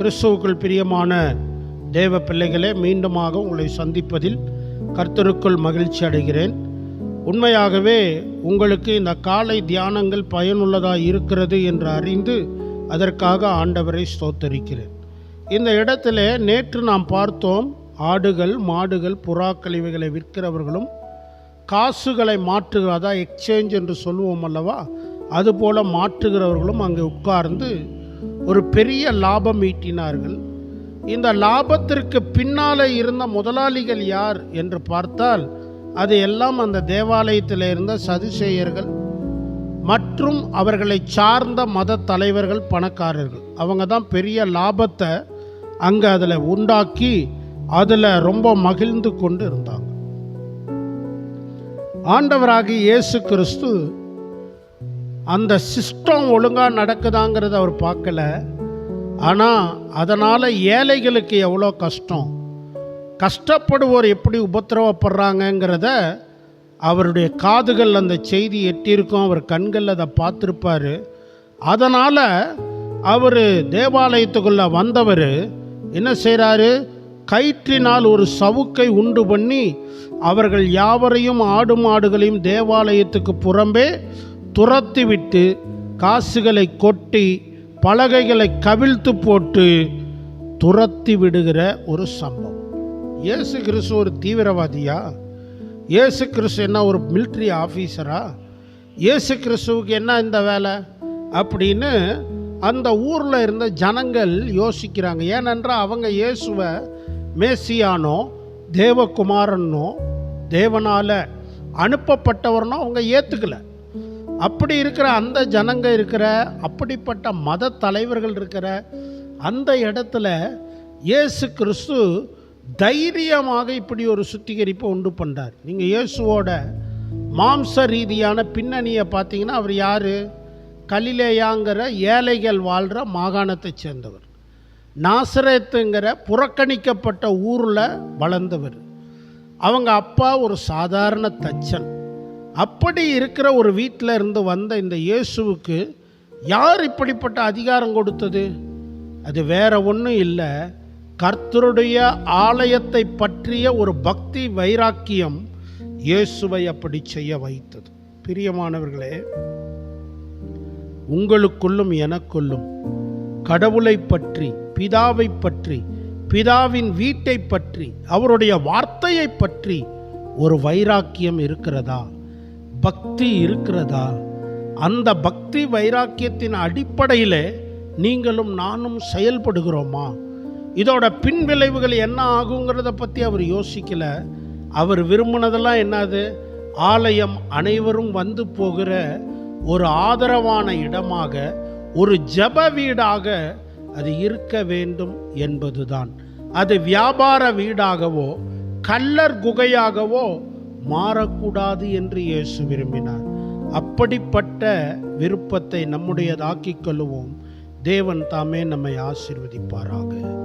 கிறிஸ்துவுக்குள் பிரியமான தேவ பிள்ளைகளே மீண்டுமாக உங்களை சந்திப்பதில் கர்த்தருக்குள் மகிழ்ச்சி அடைகிறேன். உண்மையாகவே உங்களுக்கு இந்த காலை தியானங்கள் பயனுள்ளதாக இருக்கிறது என்று அறிந்து அதற்காக ஆண்டவரை ஸ்தோத்தரிக்கிறேன். இந்த இடத்துல நேற்று நாம் பார்த்தோம் ஆடுகள் மாடுகள் புறாக்கள் இவைகளை விற்கிறவர்களும் காசுகளை மாற்றுகிறதா எக்ஸ்சேஞ்ச் என்று சொல்லுவோம் அல்லவா? அதுபோல மாற்றுகிறவர்களும் அங்கே உட்கார்ந்து ஒரு பெரிய லாபம் ஈட்டினார்கள். இந்த லாபத்திற்கு பின்னாலே இருந்த முதலாளிகள் யார் என்று பார்த்தால் அது எல்லாம் அந்த தேவாலயத்தில் இருந்த சதுசேயர்கள் மற்றும் அவர்களை சார்ந்த மத தலைவர்கள் பணக்காரர்கள். அவங்க தான் பெரிய லாபத்தை அங்கே அதில் உண்டாக்கி அதில் ரொம்ப மகிழ்ந்து கொண்டு இருந்தாங்க. ஆண்டவராகி இயேசு கிறிஸ்து அந்த சிஸ்டம் ஒழுங்காக நடக்குதாங்கிறத அவர் பார்க்கல. ஆனால் அதனால் ஏழைகளுக்கு எவ்வளோ கஷ்டம்? கஷ்டப்படுவோர் எப்படி உபத்திரவப்படுறாங்கங்கிறத அவருடைய காதுகள் அந்த செய்தி எட்டியிருக்கும் அவர் கண்கள் அதை பார்த்துருப்பார். அதனால் அவர் தேவாலயத்துக்குள்ளே வந்தவர் என்ன செய்கிறாரு கயிற்றினால் ஒரு சவுக்கை உண்டு பண்ணி அவர்கள் யாவரையும் ஆடு மாடுகளையும் தேவாலயத்துக்கு புறம்பே துரத்திவிட்டு காசுகளை கொட்டி பலகைகளை கவிழ்த்து போட்டு துரத்தி விடுகிற ஒரு சம்பவம். இயேசு கிறிஸ்து ஒரு தீவிரவாதியா? இயேசு கிறிஸ்து என்ன ஒரு மிலிட்ரி ஆஃபீஸரா இயேசு கிறிஸ்துவுக்கு என்ன இந்த வேலை? அப்படின்னு அந்த ஊரில் இருந்த ஜனங்கள் யோசிக்கிறாங்க. ஏனென்றால் அவங்க இயேசுவை மேசியானோ தேவகுமாரனோ தேவனால் அனுப்பப்பட்டவர்னோ அவங்க ஏற்றுக்கலை அப்படி இருக்கிற அந்த ஜனங்க இருக்கிற அப்படிப்பட்ட மத தலைவர்கள் இருக்கிற அந்த இடத்துல இயேசு கிறிஸ்து தைரியமாக இப்படி ஒரு சுத்திகரிப்பை உண்டு பண்ணுறார் நீங்கள் இயேசுவோட மாம்ச ரீதியான பின்னணியை பார்த்தீங்கன்னா அவர் யார்? கலிலேயாங்கிற ஏழைகள் வாழ்கிற மாகாணத்தை சேர்ந்தவர். நாசரேத்துங்கிற புறக்கணிக்கப்பட்ட ஊரில் வளர்ந்தவர். அவங்க அப்பா ஒரு சாதாரண தச்சன். அப்படி இருக்கிற ஒரு வீட்டில் இருந்து வந்த இந்த இயேசுவுக்கு யார் இப்படிப்பட்ட அதிகாரம் கொடுத்தது? அது வேற ஒன்றும் இல்லை. கர்த்தருடைய ஆலயத்தை பற்றிய ஒரு பக்தி வைராக்கியம் இயேசுவை அப்படி செய்ய வைத்தது. பிரியமானவர்களே உங்களுக்குள்ளும் எனக்குள்ளும் கடவுளை பற்றி பிதாவை பற்றி பிதாவின் வீட்டை பற்றி அவருடைய வார்த்தையை பற்றி ஒரு வைராக்கியம் இருக்கிறதா? பக்தி இருக்கிறதா? அந்த பக்தி வைராக்கியத்தின் அடிப்படையில் நீங்களும் நானும் செயல்படுகிறோமா? இதோட பின் விளைவுகள் என்ன ஆகுங்கிறத பற்றி அவர் யோசிக்கல. அவர் விரும்பினதெல்லாம் என்னது? ஆலயம் அனைவரும் வந்து போகிற ஒரு ஆதரவான இடமாக ஒரு ஜப வீடாக அது இருக்க வேண்டும் என்பதுதான். அது வியாபார வீடாகவோ கல்லர் குகையாகவோ மாறக்கூடாது என்று இயேசு விரும்பினார். அப்படிப்பட்ட விருப்பத்தை நம்முடையதாக்கிக் கொள்ளுவோம். தேவன் தாமே நம்மை ஆசிர்வதிப்பாராக.